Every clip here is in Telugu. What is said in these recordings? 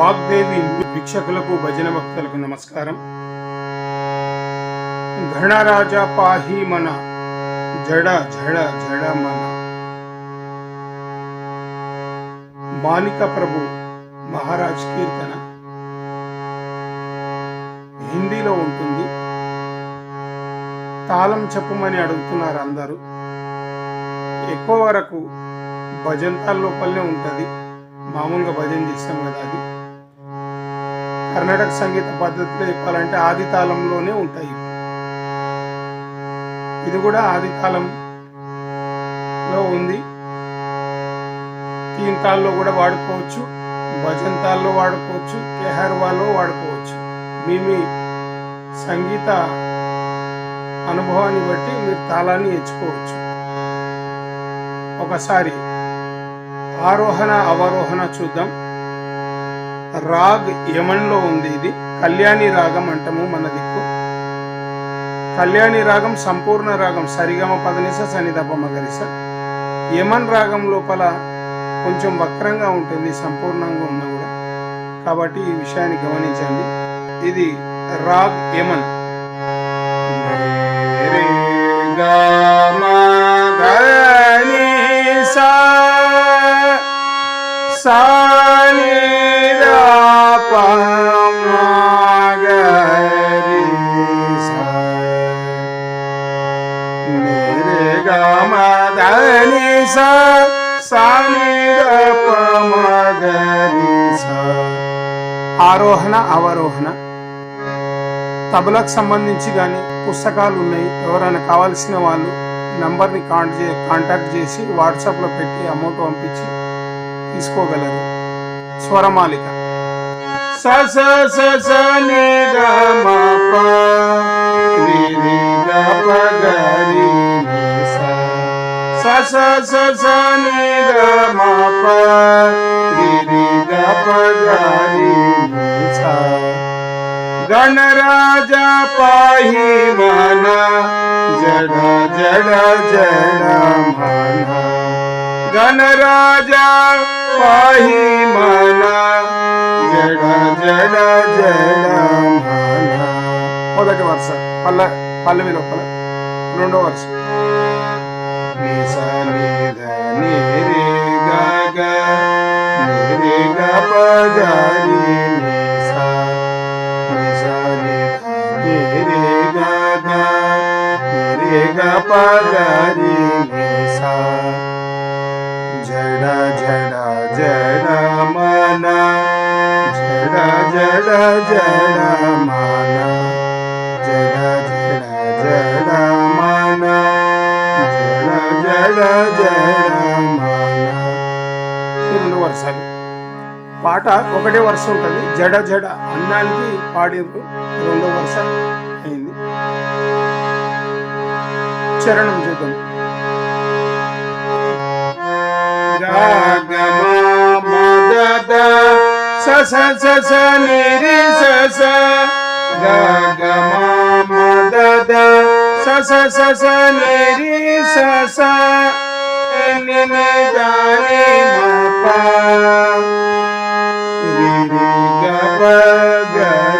వాగ్దేవి వీక్షకులకు భజన భక్తులకు నమస్కారం. గణరాజా పాహి మన జడ జడ జడ మన. మాలిక ప్రభు మహారాజ్ కీర్తన. హిందీలో ఉంటుంది. తాళం చెప్పమని అడుగుతున్నారు అందరూ. ఎక్కువ వరకు భజంతాల లోపలనే ఉంటుంది. మామూలుగా భజన చేస్తాం కదా అది. కర్ణాటక సంగీత పద్ధతిలో చెప్పాలంటే ఆది తాళంలోనే ఉంటాయి. ఇది కూడా ఆది తాళంలో ఉంది. తీన్ తాళ్ళలో కూడా వాడుకోవచ్చు భజంతాల్లో వాడుకోవచ్చు కెహర్వాలో వాడుకోవచ్చు. మీ మీ సంగీత అనుభవాన్ని బట్టి మీరు తాళాన్ని ఎంచుకోవచ్చు. ఒకసారి ఆరోహణ అవరోహణ చూద్దాం. రాగ్ యమన్లో ఉంది ఇది. కళ్యాణి రాగం అంటాము మన దిక్కు. కళ్యాణి రాగం సంపూర్ణ రాగం. సరిగమ పదనిస సనిదప మగరిస యమన్ రాగం లోపల కొంచెం వక్రంగా ఉంటుంది సంపూర్ణంగా ఉన్న కూడా. కాబట్టి ఈ విషయాన్ని గమనించండి. ఇది రాగ్ యమన్. మా సా ఆరోహణ అవరోహణ. తబలకు సంబంధించి కానీ పుస్తకాలు ఉన్నాయి. ఎవరైనా కావాల్సిన వాళ్ళు నంబర్ని కాంట్ చే కాంటాక్ట్ చేసి వాట్సాప్లో పెట్టి అమౌంట్ పంపించి తీసుకోగలరు. స్వరమాలిక. सस सस ने ग स स स नि ग म प रि रि ग प ग रि स गणराजा पाहि मन जड जड जड मन। गणराजा पाहि मन గ రి ని మొదటి వరుస. పల్ల పల్లవి లోపల రెండో వరుస. నిస నిధ నిరి నిరి గ నిస నిస నిరి నిరి గ నిస జడ జడ మన. జడ జడ జడ మన. జడ జడ జడ మన. వర్షాలు పాట ఒకటే వరుస ఉంటుంది. జడ జడ అన్నానికి పాడిర్రు రెండో వరుస అయింది. చరణం చూద్దాం. स स स नि रि स स ग ग म म द द स स स स नि रि स स नि न ग नि म प रि रि ग प ग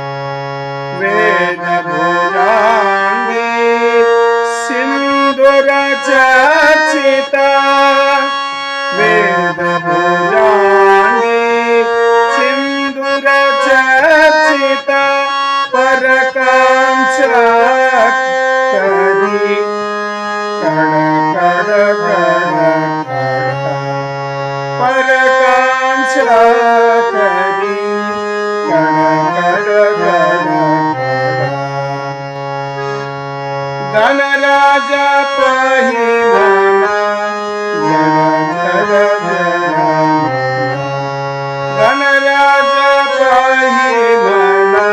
वेद भुजांगी सिंदूर चर्चिता वेद भुजांगी सिंदूर चर्चिता परकांशा Shaka. जगाचा पहिवाना जगाचा गणराजा पहिवाना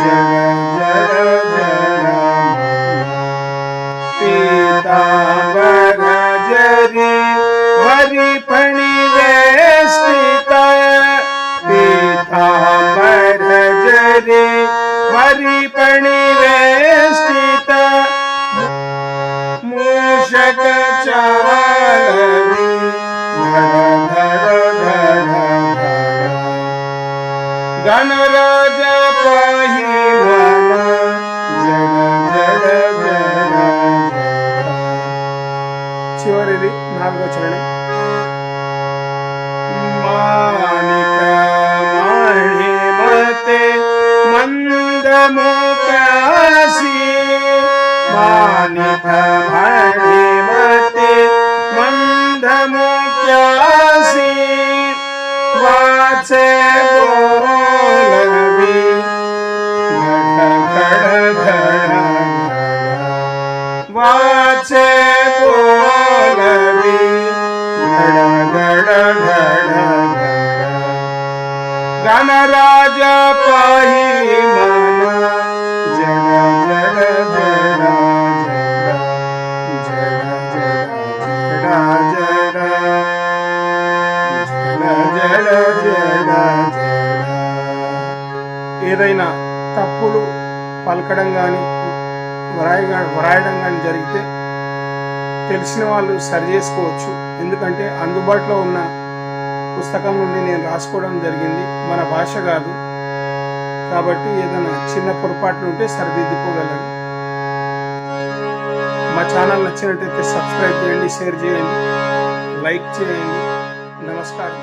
जग गणराजा पाहिवाना जन जन जन చివరిది నాలుగో చరణం మాణిక మణిమతే మందముకాసి మాణిక మణిమతే మందముకాసి वाचे बोलवी वाचे बोल ఏదైనా తప్పులు పలకడం కానీ వ్రాయగా వ్రాయడం కానీ జరిగితే తెలిసిన వాళ్ళు సరి చేసుకోవచ్చు. ఎందుకంటే అందుబాటులో ఉన్న పుస్తకం నుండి నేను రాసుకోవడం జరిగింది. మన భాష కాదు. కాబట్టి ఏదైనా చిన్న పొరపాట్లు ఉంటే సరిదిద్దుకోగలరు మా ఛానల్ నచ్చినట్టయితే సబ్స్క్రైబ్ చేయండి షేర్ చేయండి లైక్ చేయండి. నమస్కారం.